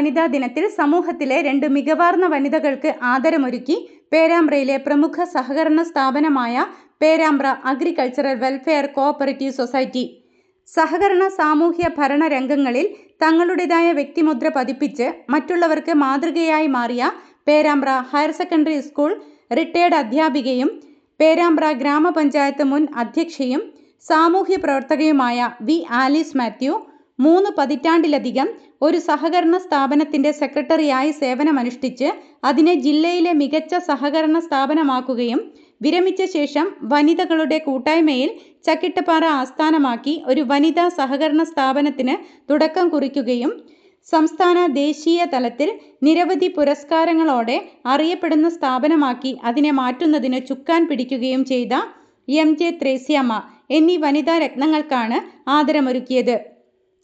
വനിതാ ദിനത്തിൽ സമൂഹത്തിലെ രണ്ട് മികവാർന്ന വനിതകൾക്ക് ആദരമൊരുക്കി പേരാമ്പ്രയിലെ പ്രമുഖ സഹകരണ സ്ഥാപനമായ Perambra agricultural welfare cooperative society. സഹകരണ സാമൂഹ്യ ഭരണ രംഗങ്ങളിൽ തങ്ങളുടേതായ വ്യക്തിമുദ്ര പതിപ്പിച്ച് മറ്റുള്ളവർക്ക് മാതൃകയായി മാറിയ Perambra higher secondary school retired അധ്യാപികയും Perambra ഗ്രാമപഞ്ചായത്ത് മുൻ അധ്യക്ഷയും സാമൂഹ്യ പ്രവർത്തകയുമായ വി ആലീസ് മാത്യു മൂന്ന് പതിറ്റാണ്ടിലധികം ഒരു സഹകരണ സ്ഥാപനത്തിന്റെ സെക്രട്ടറിയായി സേവനമനുഷ്ഠിച്ച് അതിനെ ജില്ലയിലെ മികച്ച സഹകരണ സ്ഥാപനമാക്കുകയും വിരമിച്ച ശേഷം വനിതകളുടെ കൂട്ടായ്മയിൽ ചക്കിട്ടപ്പാറ ആസ്ഥാനമാക്കി ഒരു വനിതാ സഹകരണ സ്ഥാപനത്തിന് തുടക്കം കുറിക്കുകയും സംസ്ഥാന ദേശീയ തലത്തിൽ നിരവധി പുരസ്കാരങ്ങളോടെ അറിയപ്പെടുന്ന സ്ഥാപനമാക്കി അതിനെ മാറ്റുന്നതിന് ചുക്കാൻ പിടിക്കുകയും ചെയ്ത എം ജെ ത്രേസ്യാമ്മ എന്നീ വനിതാ രത്നങ്ങൾക്കാണ് ആദരമൊരുക്കിയത്.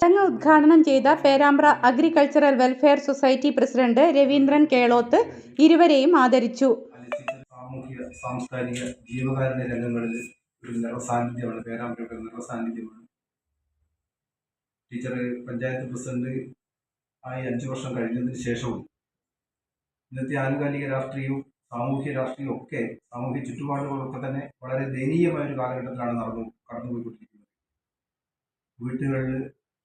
ചടങ്ങ് ഉദ്ഘാടനം ചെയ്ത Perambra agricultural welfare society president Raveendran Kelothu ഇരുവരെയും ആദരിച്ചു. സാമൂഹിക സാംസ്കാരിക ജീവകാരുണ്യ രംഗങ്ങളിൽ ഒരു നിറസാന്നിധ്യമാണ് പേരാമ്പ്രയുടെ നിറസാന്നിധ്യമാണ്. ടീച്ചർ പഞ്ചായത്ത് പ്രസിഡന്റ് ആയി അഞ്ചു വർഷം കഴിഞ്ഞതിന് ശേഷവും ഇന്നത്തെ ആനുകാലിക രാഷ്ട്രീയവും സാമൂഹ്യ രാഷ്ട്രീയവും ഒക്കെ സാമൂഹ്യ ചുറ്റുപാടുകളൊക്കെ തന്നെ വളരെ ദയനീയമായ ഒരു കാലഘട്ടത്തിലാണ് നടന്നു കടന്നുപോയിക്കൊണ്ടിരിക്കുന്നത്. വീട്ടുകളിൽ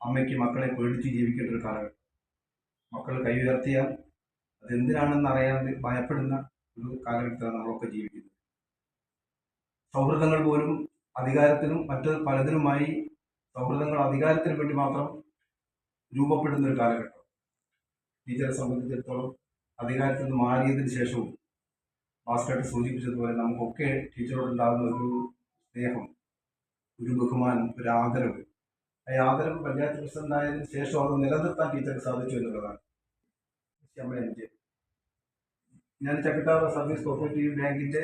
അമ്മയ്ക്ക് മക്കളെ പേടിച്ച് ജീവിക്കേണ്ട ഒരു കാലഘട്ടം. മക്കൾ കൈ ഉയർത്തിയാൽ അതെന്തിനാണെന്ന് അറിയാതെ ഭയപ്പെടുന്ന ഒരു കാലഘട്ടത്തിലാണ് നമ്മളൊക്കെ ജീവിക്കുന്നത്. സൗഹൃദങ്ങൾ പോലും അധികാരത്തിനും മറ്റ് പലതിനുമായി സൗഹൃദങ്ങൾ അധികാരത്തിന് വേണ്ടി മാത്രം രൂപപ്പെടുന്ന ഒരു കാലഘട്ടം. ടീച്ചറെ സംബന്ധിച്ചിടത്തോളം അധികാരത്തിൽ നിന്ന് മാറിയതിന് ശേഷവും ഭാസ്കരട്ട് സൂചിപ്പിച്ചതുപോലെ നമുക്കൊക്കെ ടീച്ചറോടുണ്ടാകുന്ന ഒരു സ്നേഹം ഒരു ബഹുമാനം ഒരു ആദരവ് ആദരവ് പഞ്ചായത്ത് പ്രസിഡന്റ് ആയതിനു ശേഷം അത് നിലനിർത്താൻ ടീച്ചർക്ക് സാധിച്ചു എന്നുള്ളതാണ്. ഞാൻ ചക്കിട്ടാറ സർവീസ് കോപ്പറേറ്റീവ് ബാങ്കിന്റെ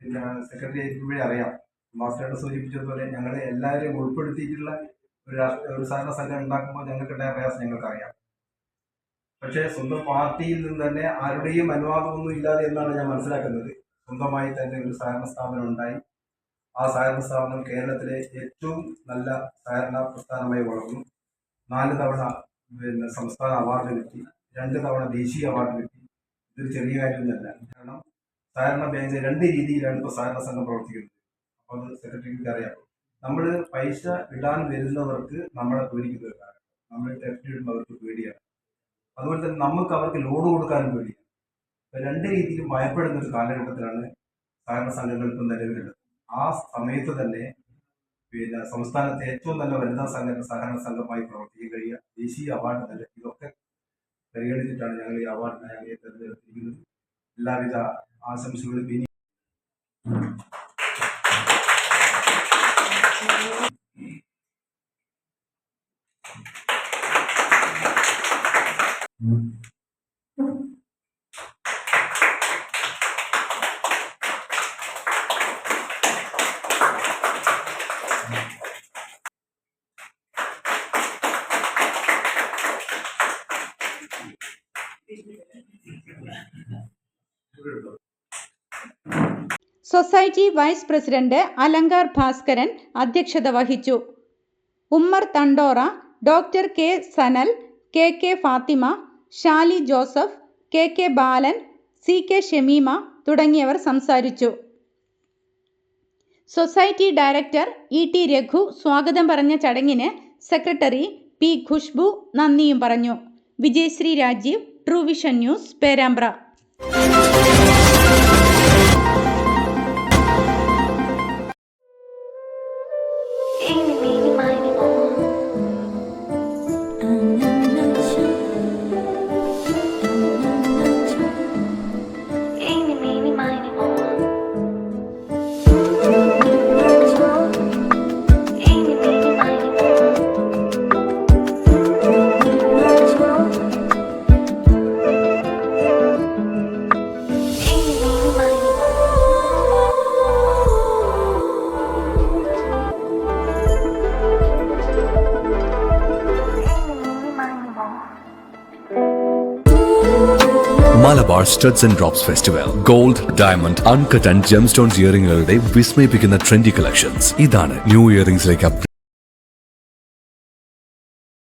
പിന്നെ സെക്രട്ടറി ആയിരിക്കുമ്പോഴേ അറിയാം. മാസ്റ്ററുടെ സൂചിപ്പിച്ചതുപോലെ ഞങ്ങളെ എല്ലാവരെയും ഉൾപ്പെടുത്തിയിട്ടുള്ള ഒരു ഒരു സഹകരണ സംഘം ഉണ്ടാക്കുമ്പോൾ ഞങ്ങൾക്കുണ്ടായ പ്രയാസം ഞങ്ങൾക്കറിയാം. പക്ഷേ സ്വന്തം പാർട്ടിയിൽ നിന്ന് തന്നെ ആരുടെയും അനുവാദമൊന്നും ഇല്ലാതെ എന്നാണ് ഞാൻ മനസ്സിലാക്കുന്നത്. സ്വന്തമായി തന്നെ ഒരു സഹകരണ സ്ഥാപനം ഉണ്ടായി. ആ സഹകരണ സ്ഥാപനം കേരളത്തിലെ ഏറ്റവും നല്ല സഹകരണ പ്രസ്ഥാനമായി വളർന്നു. നാല് തവണ പിന്നെ സംസ്ഥാന അവാർഡ് കിട്ടി രണ്ട് തവണ ദേശീയ അവാർഡ് കിട്ടി. ഇതൊരു ചെറിയ കാര്യമൊന്നുമല്ല. കാരണം സഹകരണ ബാങ്ക് രണ്ട് രീതിയിലാണ് ഇപ്പോൾ സഹകരണ സംഘം പ്രവർത്തിക്കുന്നത്. അപ്പോൾ അത് സെക്രട്ടറിക്ക് അറിയാം. നമ്മൾ പൈസ ഇടാൻ വരുന്നവർക്ക് നമ്മളെ പേടിക്കുന്ന നമ്മൾ ടെസ്റ്റ് ഇടുന്നവർക്ക് പേടിയാണ്. അതുപോലെ തന്നെ നമുക്ക് അവർക്ക് ലോഡ് കൊടുക്കാനും പേടിയാണ്. രണ്ട് രീതിയിൽ ഭയപ്പെടുന്ന ഒരു കാലഘട്ടത്തിലാണ് സഹകരണ സംഘങ്ങൾ ഇപ്പം നിലവിലുള്ളത്. ആ സമയത്ത് തന്നെ പിന്നെ സംസ്ഥാനത്തെ ഏറ്റവും നല്ല വനിതാ സംഘ സഹകരണ സംഘമായി പ്രവർത്തിക്കാൻ കഴിയുക ദേശീയ അവാർഡ് നൽകുക ഇതൊക്കെ പരിഗണിച്ചിട്ടാണ് ഞങ്ങൾ ഈ അവാർഡിനായി ഞങ്ങളെ തെരഞ്ഞെടുത്തിരിക്കുന്നത്. എല്ലാവിധ ആശംസകളും ഇനി society vice president Alankar Bhaskaran അധ്യക്ഷത വഹിച്ചു. Ummer Thandora doctor K Sanal K K Fathima Shali Joseph K K Balan C K Shameema തുടങ്ങിയവർ സംസാരിച്ചു. Society director E T Raghu സ്വാഗതം പറഞ്ഞ ചടങ്ങിന് സെക്രട്ടറി പി ഖുഷ്ബു നന്ദിയും പറഞ്ഞു. Vijayasree Rajeev Truevision news Perambra. Malabar studs and drops festival gold diamond uncut and gemstone ഇയറിംഗുകളുടെ വിസ്മയിപ്പിക്കുന്ന trendy collections ഇതാണ് new ഇയറിംഗ്സിലേക്ക്